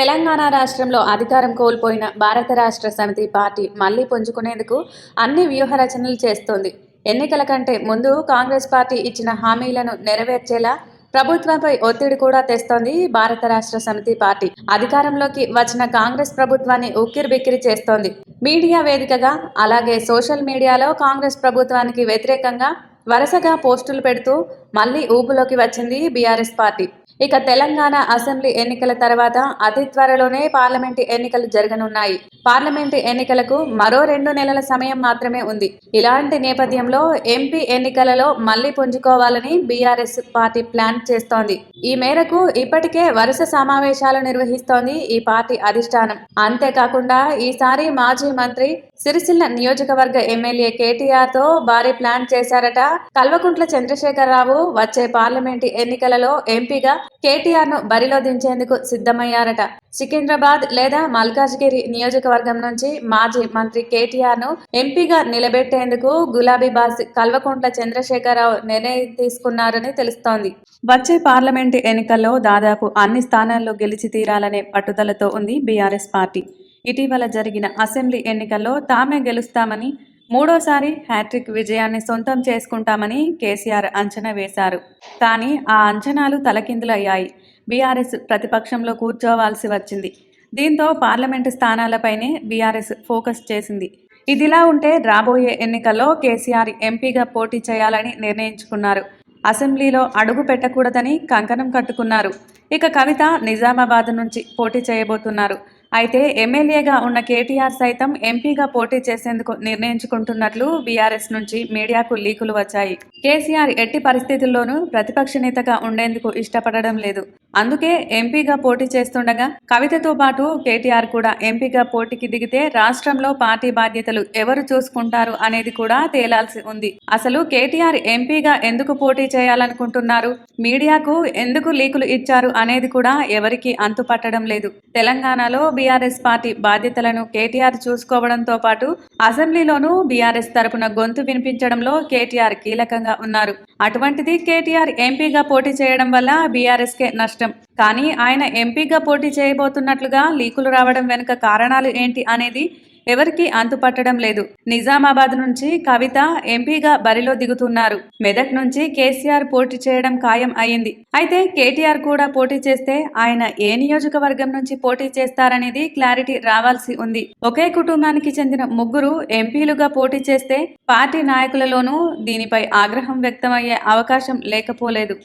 తెలంగాణ రాష్ట్రంలో అధికారం కోల్పోయిన భారత రాష్ట్ర సమితి పార్టీ మళ్ళీ పుంజుకునేందుకు అన్ని వ్యూహ రచనలు చేస్తోంది. ఎన్నికల కంటే ముందు కాంగ్రెస్ పార్టీ ఇచ్చిన హామీలను నెరవేర్చేలా ప్రభుత్వంపై ఒత్తిడి కూడా తెస్తోంది భారత రాష్ట్ర సమితి పార్టీ. అధికారంలోకి వచ్చిన కాంగ్రెస్ ప్రభుత్వాన్ని ఉక్కిరిబిక్కిరి చేస్తోంది. మీడియా వేదికగా అలాగే సోషల్ మీడియాలో కాంగ్రెస్ ప్రభుత్వానికి వ్యతిరేకంగా వరుసగా పోస్టులు పెడుతూ మళ్ళీ ఊపులోకి వచ్చింది బీఆర్ఎస్ పార్టీ. ఇక తెలంగాణ అసెంబ్లీ ఎన్నికల తర్వాత అతి త్వరలోనే పార్లమెంటు ఎన్నికలు జరగనున్నాయి. పార్లమెంటు ఎన్నికలకు మరో రెండు నెలల సమయం మాత్రమే ఉంది. ఇలాంటి నేపథ్యంలో ఎంపీ ఎన్నికలలో మళ్ళీ పుంజుకోవాలని బీఆర్ఎస్ పార్టీ ప్లాన్ చేస్తోంది. ఈ మేరకు ఇప్పటికే వరుస సమావేశాలు నిర్వహిస్తోంది ఈ పార్టీ అధిష్టానం. అంతేకాకుండా ఈసారి మాజీ మంత్రి సిరిసిల్ల నియోజకవర్గ ఎమ్మెల్యే కేటీఆర్తో భారీ ప్లాన్ చేశారట. కల్వకుంట్ల చంద్రశేఖరరావు వచ్చే పార్లమెంటు ఎన్నికలలో ఎంపీగా కేటీఆర్ను బరిలో దించేందుకు సిద్ధమయ్యారట. సికింద్రాబాద్ లేదా మల్కాజ్గిరి నియోజకవర్గం నుంచి మాజీ మంత్రి కేటీఆర్ను ఎంపీగా నిలబెట్టేందుకు గులాబీ బాస్ కల్వకుంట్ల చంద్రశేఖరరావు నిర్ణయం తీసుకున్నారని తెలుస్తోంది. వచ్చే పార్లమెంటు ఎన్నికల్లో దాదాపు అన్ని స్థానాల్లో గెలిచి తీరాలనే పట్టుదలతో ఉంది బీఆర్ఎస్ పార్టీ. ఇటీవల జరిగిన అసెంబ్లీ ఎన్నికల్లో తామే గెలుస్తామని మూడోసారి హ్యాట్రిక్ విజయాన్ని సొంతం చేసుకుంటామని కేసీఆర్ అంచనా వేశారు. కానీ ఆ అంచనాలు తలకిందులయ్యాయి. బీఆర్ఎస్ ప్రతిపక్షంలో కూర్చోవాల్సి వచ్చింది. దీంతో పార్లమెంటు స్థానాలపైనే బీఆర్ఎస్ ఫోకస్ చేసింది. ఇదిలా ఉంటే రాబోయే ఎన్నికల్లో కేసీఆర్ ఎంపీగా పోటీ చేయాలని నిర్ణయించుకున్నారు. అసెంబ్లీలో అడుగు పెట్టకూడదని కంకణం కట్టుకున్నారు. ఇక కవిత నిజామాబాద్ నుంచి పోటీ చేయబోతున్నారు. అయితే ఎమ్మెల్యేగా ఉన్న కేటీఆర్ సైతం ఎంపీగా పోటీ చేసేందుకు నిర్ణయించుకుంటున్నట్లు బీఆర్ఎస్ నుంచి మీడియాకు లీకులు వచ్చాయి. కేసీఆర్ ఎట్టి పరిస్థితుల్లోనూ ప్రతిపక్ష నేతగా ఉండేందుకు ఇష్టపడడం లేదు. అందుకే ఎంపీగా పోటీ చేస్తుండగా కవితతో పాటు కేటీఆర్ కూడా ఎంపీగా పోటీకి దిగితే రాష్ట్రంలో పార్టీ బాధ్యతలు ఎవరు చూసుకుంటారు అనేది కూడా తేలాల్సి ఉంది. అసలు కేటీఆర్ ఎంపీగా ఎందుకు పోటీ చేయాలనుకుంటున్నారు? మీడియాకు ఎందుకు లీకులు ఇచ్చారు అనేది కూడా ఎవరికి అంతుపట్టడం లేదు. తెలంగాణలో బీఆర్ఎస్ పార్టీ బాధ్యతలను కేటీఆర్ చూసుకోవడంతో పాటు అసెంబ్లీలోనూ బీఆర్ఎస్ తరపున గొంతు వినిపించడంలో కేటీఆర్ కీలకంగా ఉన్నారు. అటువంటిది కేటీఆర్ ఎంపీగా పోటీ చేయడం వల్ల బీఆర్ఎస్కే నష్టం కష్టం. కానీ ఆయన ఎంపీగా పోటీ చేయబోతున్నట్లుగా లీకులు రావడం వెనుక కారణాలు ఏంటి అనేది ఎవరికి అంతుపట్టడం లేదు. నిజామాబాద్ నుంచి కవిత ఎంపీగా బరిలో దిగుతున్నారు. మెదక్ నుంచి కేసీఆర్ పోటీ చేయడం ఖాయం అయింది అయితే కేటీఆర్ కూడా పోటీ చేస్తే ఆయన ఏ నియోజకవర్గం నుంచి పోటీ చేస్తారనేది క్లారిటీ రావాల్సి ఉంది. ఒకే కుటుంబానికి చెందిన ముగ్గురు ఎంపీలుగా పోటీ చేస్తే పార్టీ నాయకులలోనూ దీనిపై ఆగ్రహం వ్యక్తమయ్యే అవకాశం లేకపోలేదు.